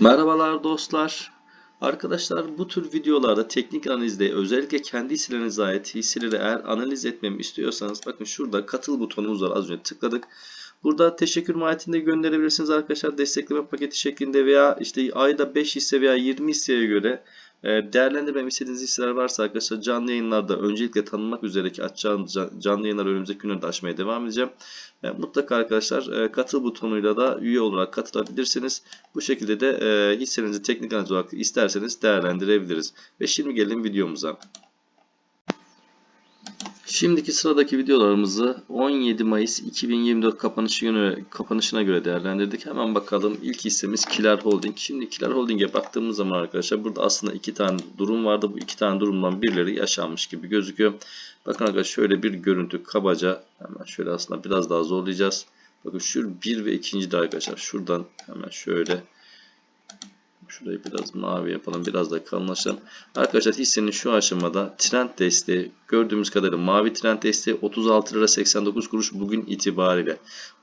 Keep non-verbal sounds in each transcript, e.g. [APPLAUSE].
Merhabalar dostlar. Arkadaşlar bu tür videolarda teknik analizde özellikle kendi hisselerinize ait hisseleri eğer analiz etmemi istiyorsanız bakın şurada katıl butonumuz var az önce tıkladık. Burada teşekkür mahiyetinde gönderebilirsiniz arkadaşlar destekleme paketi şeklinde veya işte ayda 5 hisse veya 20 hisseye göre değerlendirmem istediğiniz hisseler varsa arkadaşlar canlı yayınlarda öncelikle tanınmak üzereki açacağım can- canlı yayınları önümüzdeki günlerde açmaya devam edeceğim. E, Mutlaka arkadaşlar e, katıl butonuyla da üye olarak katılabilirsiniz. Bu şekilde de e, hissenizi teknik analiz olarak isterseniz değerlendirebiliriz. Ve şimdi gelelim videomuza. Şimdiki sıradaki videolarımızı 17 Mayıs 2024 kapanışı günü kapanışına göre değerlendirdik. Hemen bakalım. İlk hissemiz Kiler Holding. Şimdi Kiler Holding'e baktığımız zaman arkadaşlar burada aslında iki tane durum vardı. Bu iki tane durumdan birileri yaşanmış gibi gözüküyor. Bakın arkadaşlar şöyle bir görüntü kabaca hemen şöyle aslında biraz daha zorlayacağız. Bakın şu bir ve ikinci de arkadaşlar şuradan hemen şöyle Şurayı biraz mavi yapalım. Biraz da kalınlaşalım. Arkadaşlar hissenin şu aşamada trend desteği gördüğümüz kadarıyla mavi trend desteği 36 lira 89 kuruş bugün itibariyle.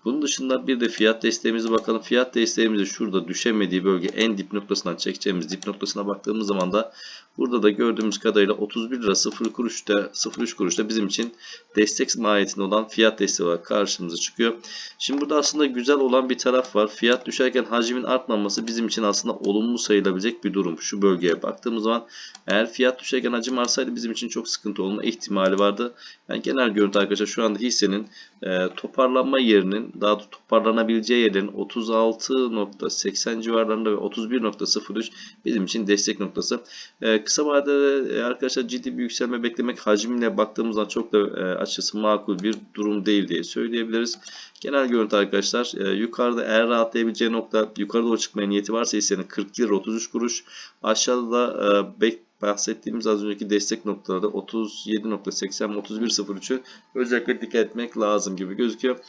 Bunun dışında bir de fiyat desteğimize bakalım. Fiyat desteğimizi şurada düşemediği bölge en dip noktasından çekeceğimiz dip noktasına baktığımız zaman da burada da gördüğümüz kadarıyla 31 lira 0 kuruşta 03 kuruşta bizim için destek mahiyetinde olan fiyat desteği olarak karşımıza çıkıyor. Şimdi burada aslında güzel olan bir taraf var. Fiyat düşerken hacmin artmaması bizim için aslında olumlu sayılabilecek bir durum. Şu bölgeye baktığımız zaman eğer fiyat düşerken hacim artsaydı bizim için çok sıkıntı olma ihtimali vardı. Yani genel görüntü arkadaşlar şu anda hissenin e, toparlanma yerinin daha da toparlanabileceği yerin 36.80 civarlarında ve 31.03 bizim için destek noktası. E, kısa vadede e, arkadaşlar ciddi bir yükselme beklemek hacimle baktığımızda çok da e, açıkçası makul bir durum değil diye söyleyebiliriz. Genel görüntü arkadaşlar e, yukarıda eğer rahatlayabileceği nokta yukarı doğru çıkmaya niyeti varsa hissenin 40 lira 33 kuruş aşağıda da e, bek bahsettiğimiz az önceki destek noktaları 37.80 31.03'ü özellikle dikkat etmek lazım gibi gözüküyor.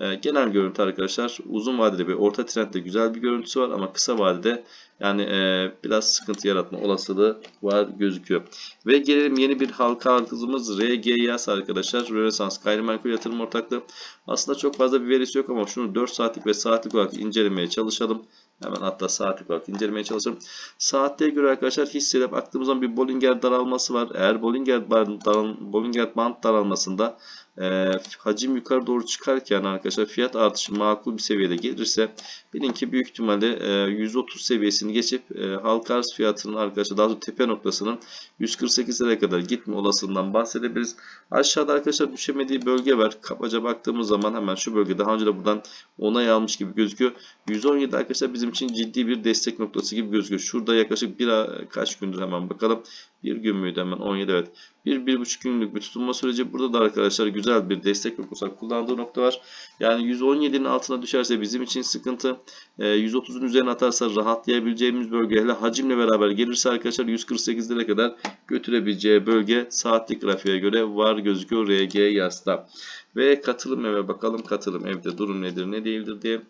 E, genel görüntü arkadaşlar uzun vadede bir orta trendde güzel bir görüntüsü var ama kısa vadede yani e, biraz sıkıntı yaratma olasılığı var gözüküyor. Ve gelelim yeni bir halka arzımız RGYAS arkadaşlar. Rönesans Gayrimenkul Yatırım Ortaklığı. Aslında çok fazla bir verisi yok ama şunu 4 saatlik ve saatlik olarak incelemeye çalışalım. Hemen hatta saatlik olarak incelemeye çalışalım. Saatliğe göre arkadaşlar hisseye baktığımız zaman bir Bollinger daralması var. Eğer Bollinger band daralmasında e, hacim yukarı doğru çıkarken arkadaşlar fiyat artışı makul bir seviyede gelirse bilin ki büyük ihtimalle e, 130 seviyesini geçip e, halka arz fiyatının arkadaşlar daha doğrusu tepe noktasının 148 liraya kadar gitme olasılığından bahsedebiliriz. Aşağıda arkadaşlar düşemediği bölge var. Kabaca baktığımız zaman hemen şu bölge daha önce de buradan onay almış gibi gözüküyor. 117 arkadaşlar bizim için ciddi bir destek noktası gibi gözüküyor. Şurada yaklaşık bir kaç gündür hemen bakalım. Bir gün müydü hemen 17 evet. Bir, bir buçuk günlük bir tutunma süreci. Burada da arkadaşlar güzel bir destek noktası olarak kullandığı nokta var. Yani 117'nin altına düşerse bizim için sıkıntı. E, 130'un üzerine atarsa rahatlayabileceğimiz bölge hele hacimle beraber gelirse arkadaşlar 148 lira kadar götürebileceği bölge saatlik grafiğe göre var gözüküyor RG yasta. Ve katılım eve bakalım. Katılım evde durum nedir ne değildir diye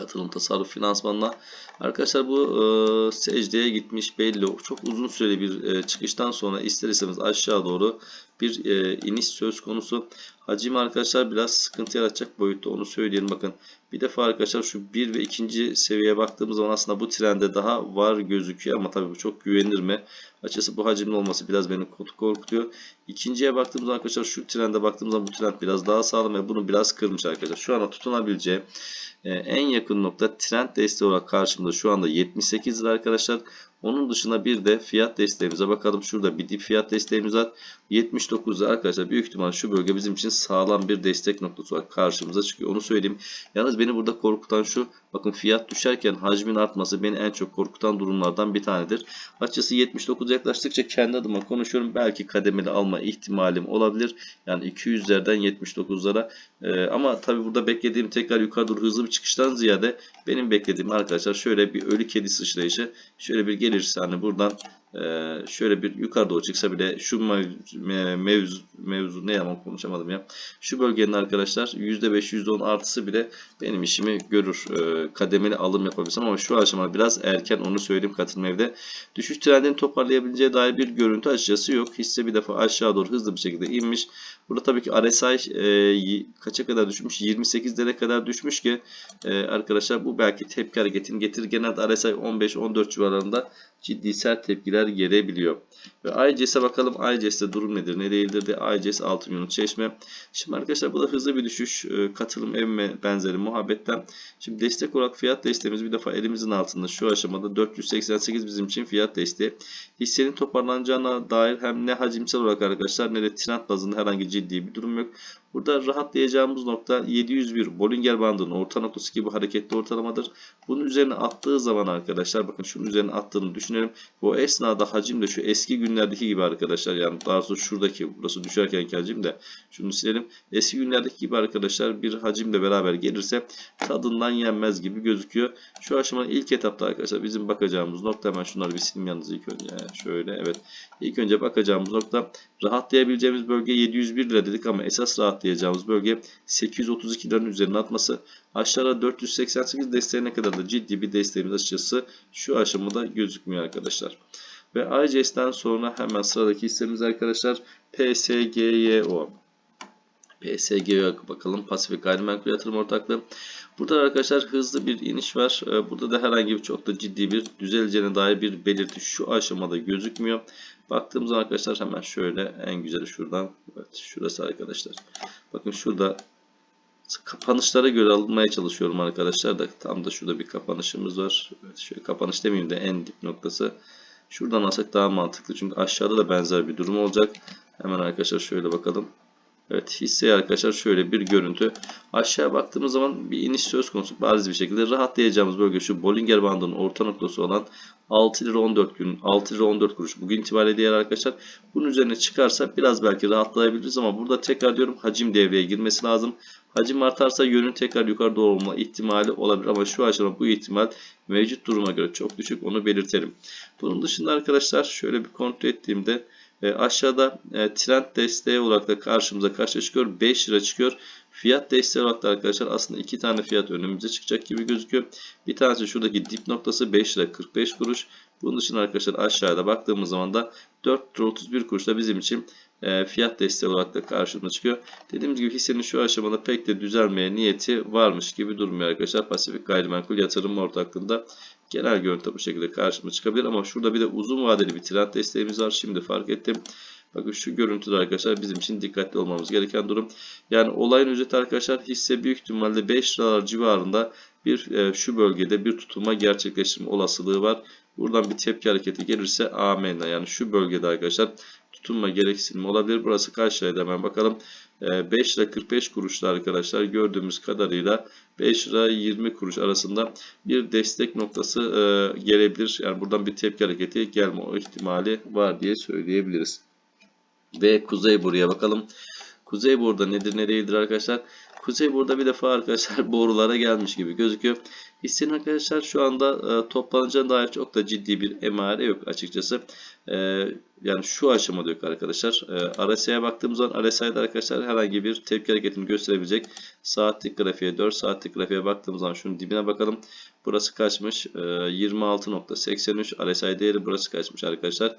katılım tasarruf finansmanına. Arkadaşlar bu e, secdeye gitmiş belli. Çok uzun süreli bir e, çıkıştan sonra ister aşağı doğru bir e, iniş söz konusu. Hacim arkadaşlar biraz sıkıntı yaratacak boyutta onu söyleyelim bakın. Bir defa arkadaşlar şu bir ve ikinci seviyeye baktığımız zaman aslında bu trende daha var gözüküyor ama tabii bu çok güvenilir mi? Açıkçası bu hacimli olması biraz beni korkutuyor. İkinciye baktığımızda arkadaşlar şu trende baktığımızda bu trend biraz daha sağlam ve bunu biraz kırmış arkadaşlar. Şu anda tutunabileceği e, en yakın nokta trend desteği olarak karşımda şu anda 78 lira arkadaşlar. Onun dışında bir de fiyat desteğimize bakalım. Şurada bir dip fiyat desteğimiz var. 79 lira arkadaşlar. Büyük ihtimal şu bölge bizim için sağlam bir destek noktası olarak karşımıza çıkıyor. Onu söyleyeyim. Yalnız beni burada korkutan şu. Bakın fiyat düşerken hacmin artması beni en çok korkutan durumlardan bir tanedir. Açıkçası 79 yaklaştıkça kendi adıma konuşuyorum. Belki kademeli alma ihtimalim olabilir. Yani 200'lerden 79'lara. Ee, ama tabii burada beklediğim tekrar yukarı doğru hızlı bir çıkıştan ziyade benim beklediğim arkadaşlar şöyle bir ölü kedi sıçrayışı. Şöyle bir gelirse hani buradan şöyle bir yukarı doğru çıksa bile şu mev- me- mevzu, mevzu ne yalan konuşamadım ya. Şu bölgenin arkadaşlar %5 %10 artısı bile benim işimi görür. Ee, kademeli alım yapabilsem ama şu aşama biraz erken onu söyleyeyim katılım evde. Düşüş trendini toparlayabileceği dair bir görüntü açıkçası yok. Hisse bir defa aşağı doğru hızlı bir şekilde inmiş. Burada tabii ki RSI e, kaça kadar düşmüş? 28'lere kadar düşmüş ki e, arkadaşlar bu belki tepki hareketini getirir. Genelde RSI 15-14 civarlarında ciddi sert tepkiler gelebiliyor. Ve ICS'e bakalım. ICS'te durum nedir ne değildir de ICS 6 milyon çeşme. Şimdi arkadaşlar bu da hızlı bir düşüş. E, katılım evme benzeri muhabbetten. Şimdi destek olarak fiyat desteğimiz bir defa elimizin altında şu aşamada 488 bizim için fiyat desteği. Hissenin toparlanacağına dair hem ne hacimsel olarak arkadaşlar ne de trend bazında herhangi ciddi bir durum yok. Burada rahatlayacağımız nokta 701 Bollinger bandının orta noktası gibi hareketli ortalamadır. Bunun üzerine attığı zaman arkadaşlar bakın şunun üzerine attığını düşünelim. Bu esnada hacim de şu eski günlerdeki gibi arkadaşlar yani daha doğrusu şuradaki burası düşerkenki hacim de şunu silelim. Eski günlerdeki gibi arkadaşlar bir hacimle beraber gelirse tadından yenmez gibi gözüküyor. Şu aşamanın ilk etapta arkadaşlar bizim bakacağımız nokta hemen şunları bir sileyim yalnız ilk önce. Şöyle evet. İlk önce bakacağımız nokta rahatlayabileceğimiz bölge 701 lira dedik ama esas rahatlayacağımız bölge 832 liranın üzerine atması. Aşağıda 488 desteğine kadar da ciddi bir desteğimiz açıkçası şu aşamada gözükmüyor arkadaşlar. Ve ICS'den sonra hemen sıradaki hissemiz arkadaşlar PSGYO. PSG'ye bakalım. Pasifik Gayrimenkul Yatırım Ortaklığı. Burada arkadaşlar hızlı bir iniş var. Ee, Burada da herhangi bir çok da ciddi bir düzeleceğine dair bir belirti şu aşamada gözükmüyor. Baktığımız arkadaşlar hemen şöyle en güzeli şuradan. Evet şurası arkadaşlar. Bakın şurada kapanışlara göre almaya çalışıyorum arkadaşlar da tam da şurada bir kapanışımız var. Evet, şöyle kapanış demeyeyim de en dip noktası. Şuradan alsak daha mantıklı çünkü aşağıda da benzer bir durum olacak. Hemen arkadaşlar şöyle bakalım. Evet hisseye arkadaşlar şöyle bir görüntü. Aşağı baktığımız zaman bir iniş söz konusu bariz bir şekilde rahatlayacağımız bölge şu Bollinger bandının orta noktası olan 6 lira 14 gün 6 lira 14 kuruş bugün itibariyle değer arkadaşlar. Bunun üzerine çıkarsa biraz belki rahatlayabiliriz ama burada tekrar diyorum hacim devreye girmesi lazım. Hacim artarsa yönün tekrar yukarı doğru olma ihtimali olabilir ama şu aşamada bu ihtimal mevcut duruma göre çok düşük onu belirtelim. Bunun dışında arkadaşlar şöyle bir kontrol ettiğimde e, aşağıda e, trend desteği olarak da karşımıza karşı çıkıyor. 5 lira çıkıyor. Fiyat desteği olarak da arkadaşlar aslında iki tane fiyat önümüze çıkacak gibi gözüküyor. Bir tanesi şuradaki dip noktası 5 lira 45 kuruş. Bunun dışında arkadaşlar aşağıda baktığımız zaman da 4 lira 31 kuruş da bizim için e, fiyat desteği olarak da karşımıza çıkıyor. Dediğimiz gibi hissenin şu aşamada pek de düzelmeye niyeti varmış gibi durmuyor arkadaşlar. Pasifik Gayrimenkul Yatırım Ortaklığı'nda genel görüntü bu şekilde karşıma çıkabilir ama şurada bir de uzun vadeli bir trend desteğimiz var. Şimdi fark ettim. Bakın şu görüntüde arkadaşlar bizim için dikkatli olmamız gereken durum. Yani olayın özeti arkadaşlar hisse büyük ihtimalle 5 liralar civarında bir e, şu bölgede bir tutulma gerçekleştirme olasılığı var. Buradan bir tepki hareketi gelirse amenna yani şu bölgede arkadaşlar tutunma gereksinimi olabilir. Burası kaç liraydı hemen bakalım. E, 5 lira 45 kuruşla arkadaşlar gördüğümüz kadarıyla 5 lira 20 kuruş arasında bir destek noktası e, gelebilir. Yani buradan bir tepki hareketi gelme ihtimali var diye söyleyebiliriz. Ve Kuzey buraya bakalım. Kuzey burada nedir ne değildir arkadaşlar. Kuzey burada bir defa arkadaşlar [LAUGHS] borulara gelmiş gibi gözüküyor. Hissenin arkadaşlar şu anda e, toplanacağına dair çok da ciddi bir emare yok açıkçası. E, yani şu aşamada yok arkadaşlar. E, RSI'ye baktığımız zaman RSI'de arkadaşlar herhangi bir tepki hareketini gösterebilecek saatlik grafiğe 4 saatlik grafiğe baktığımız zaman şunun dibine bakalım. Burası kaçmış? E, 26.83 RSI değeri burası kaçmış arkadaşlar?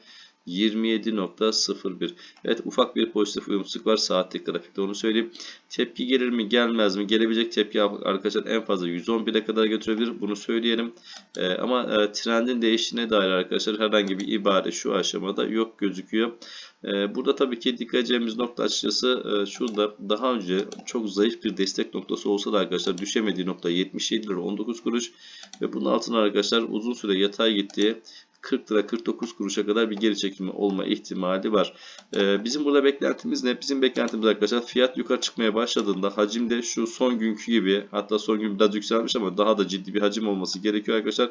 27.01 Evet ufak bir pozitif uyumsuzluk var saatlik grafikte onu söyleyeyim. Tepki gelir mi gelmez mi? Gelebilecek tepki arkadaşlar en fazla 111'e kadar götürebilir. Bunu söyleyelim. Ee, ama e, trendin değiştiğine dair arkadaşlar herhangi bir ibare şu aşamada yok gözüküyor. Ee, burada tabii ki dikkat edeceğimiz nokta açıkçası e, şurada daha önce çok zayıf bir destek noktası olsa da arkadaşlar düşemediği nokta 77 lira 19 kuruş ve bunun altına arkadaşlar uzun süre yatay gittiği 40 lira 49 kuruşa kadar bir geri çekilme olma ihtimali var. Ee, bizim burada beklentimiz ne? Bizim beklentimiz arkadaşlar fiyat yukarı çıkmaya başladığında hacimde şu son günkü gibi hatta son gün biraz yükselmiş ama daha da ciddi bir hacim olması gerekiyor arkadaşlar.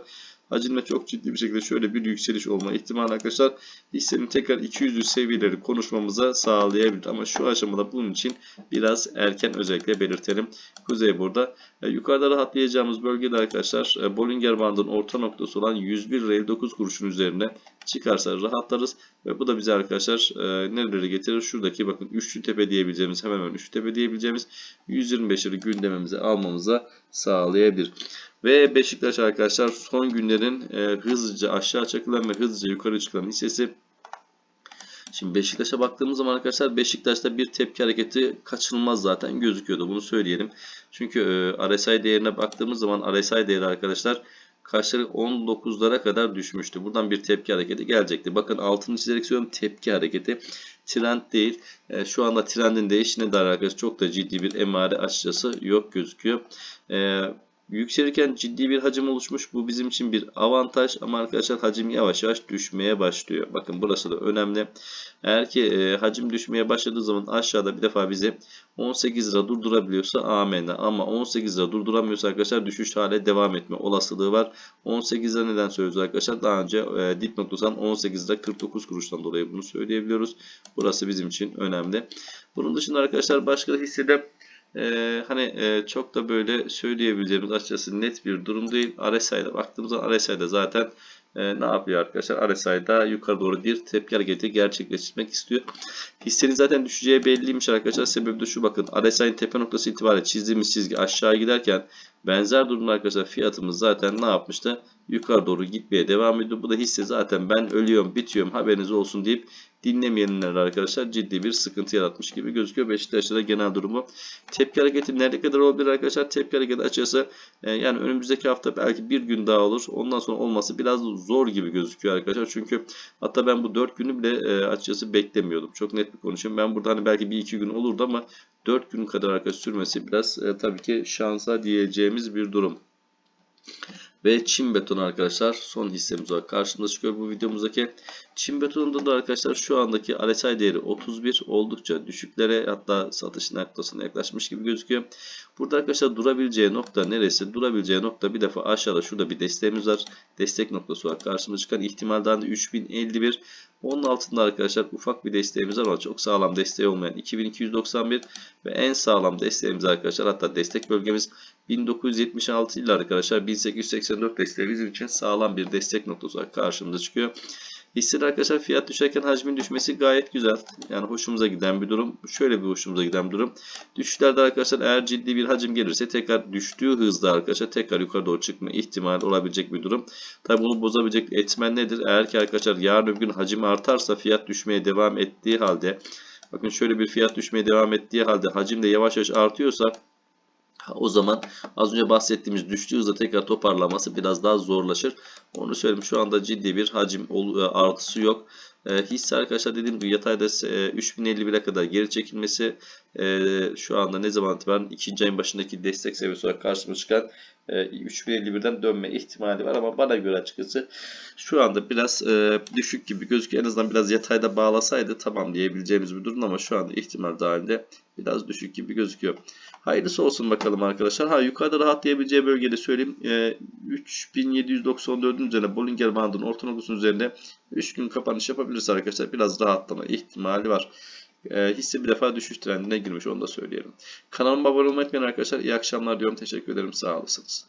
Hacimde çok ciddi bir şekilde şöyle bir yükseliş olma ihtimali arkadaşlar hissenin tekrar 200'lü seviyeleri konuşmamıza sağlayabilir. Ama şu aşamada bunun için biraz erken özellikle belirtelim. Kuzey burada. E, yukarıda rahatlayacağımız bölgede arkadaşlar e, Bollinger Band'ın orta noktası olan 101 lira 59 kuruşun üzerine çıkarsa rahatlarız. Ve bu da bize arkadaşlar e, nereleri getirir? Şuradaki bakın üçlü tepe diyebileceğimiz hemen hemen üçlü tepe diyebileceğimiz 125'leri gündemimize almamıza sağlayabilir. Ve Beşiktaş arkadaşlar son günlerin e, hızlıca aşağı çakılan ve hızlıca yukarı çıkan hissesi. Şimdi Beşiktaş'a baktığımız zaman arkadaşlar Beşiktaş'ta bir tepki hareketi kaçınılmaz zaten gözüküyordu. Bunu söyleyelim. Çünkü e, RSI değerine baktığımız zaman RSI değeri arkadaşlar kaçları 19'lara kadar düşmüştü. Buradan bir tepki hareketi gelecekti. Bakın altını çizerek söylüyorum tepki hareketi. Trend değil. E, şu anda trendin değişine dair arkadaşlar çok da ciddi bir emare açıkçası yok gözüküyor. E, Yükselirken ciddi bir hacim oluşmuş. Bu bizim için bir avantaj ama arkadaşlar hacim yavaş yavaş düşmeye başlıyor. Bakın burası da önemli. Eğer ki e, hacim düşmeye başladığı zaman aşağıda bir defa bizi 18 lira durdurabiliyorsa amenna. Ama 18 lira durduramıyorsa arkadaşlar düşüş hale devam etme olasılığı var. 18 lira neden söylüyoruz arkadaşlar? Daha önce e, dip noktasından 18 lira 49 kuruştan dolayı bunu söyleyebiliyoruz. Burası bizim için önemli. Bunun dışında arkadaşlar başka hissede ee, hani e, çok da böyle söyleyebileceğimiz açıkçası net bir durum değil. RSI'de baktığımızda RSI'de zaten e, ne yapıyor arkadaşlar? RSI'da yukarı doğru bir tepki hareketi gerçekleştirmek istiyor. Hissenin zaten düşeceği belliymiş arkadaşlar. Sebebi de şu bakın. RSI'nin tepe noktası itibariyle çizdiğimiz çizgi aşağı giderken benzer durumda arkadaşlar fiyatımız zaten ne yapmıştı? Yukarı doğru gitmeye devam ediyor. Bu da hisse zaten ben ölüyorum, bitiyorum haberiniz olsun deyip dinlemeyenler arkadaşlar ciddi bir sıkıntı yaratmış gibi gözüküyor. Beşiktaş'ta da genel durumu. Tepki hareketi nerede kadar olabilir arkadaşlar? Tepki hareketi açıkçası e, yani önümüzdeki hafta belki bir gün daha olur. Ondan sonra olması biraz zor gibi gözüküyor arkadaşlar. Çünkü hatta ben bu 4 günü bile e, açıkçası beklemiyordum. Çok net bir konuşayım. Ben burada hani belki bir iki gün olurdu ama 4 gün kadar arkadaşlar sürmesi biraz e, tabii ki şansa diyeceğimiz bir durum. Ve çim beton arkadaşlar son hissemiz olarak karşımıza çıkıyor bu videomuzdaki. Çim betonunda da arkadaşlar şu andaki RSI değeri 31 oldukça düşüklere hatta satış noktasına yaklaşmış gibi gözüküyor. Burada arkadaşlar durabileceği nokta neresi? Durabileceği nokta bir defa aşağıda şurada bir desteğimiz var. Destek noktası olarak karşımıza çıkan ihtimalden de 3051. Onun altında arkadaşlar ufak bir desteğimiz var ama çok sağlam desteği olmayan 2291 ve en sağlam desteğimiz arkadaşlar hatta destek bölgemiz 1976 ile arkadaşlar 1884 desteği bizim için sağlam bir destek noktası olarak karşımıza çıkıyor. Hissede arkadaşlar fiyat düşerken hacmin düşmesi gayet güzel. Yani hoşumuza giden bir durum. Şöyle bir hoşumuza giden bir durum. Düşüşlerde arkadaşlar eğer ciddi bir hacim gelirse tekrar düştüğü hızda arkadaşlar tekrar yukarı doğru çıkma ihtimali olabilecek bir durum. Tabi bunu bozabilecek etmen nedir? Eğer ki arkadaşlar yarın öbür gün hacim artarsa fiyat düşmeye devam ettiği halde bakın şöyle bir fiyat düşmeye devam ettiği halde hacim de yavaş yavaş artıyorsa o zaman az önce bahsettiğimiz düştüğü hızda tekrar toparlaması biraz daha zorlaşır. Onu söyleyeyim şu anda ciddi bir hacim e, artısı yok. E, hisse arkadaşlar dediğim gibi yatayda e, 3051'e kadar geri çekilmesi e, şu anda ne zaman itibaren ikinci ayın başındaki destek seviyesi olarak karşımıza çıkan e, 3051'den dönme ihtimali var ama bana göre açıkçası şu anda biraz e, düşük gibi gözüküyor. En azından biraz yatayda bağlasaydı tamam diyebileceğimiz bir durum ama şu anda ihtimal dahilinde biraz düşük gibi gözüküyor. Hayırlısı olsun bakalım arkadaşlar. Ha yukarıda rahatlayabileceği bölgede söyleyeyim. E, 3794'ün üzerine Bollinger Band'ın orta noktasının üzerinde 3 gün kapanış yapabiliriz arkadaşlar. Biraz rahatlama ihtimali var. E, hisse bir defa düşüş trendine girmiş onu da söyleyelim. Kanalıma abone olmayı arkadaşlar. İyi akşamlar diyorum. Teşekkür ederim. Sağ olasınız.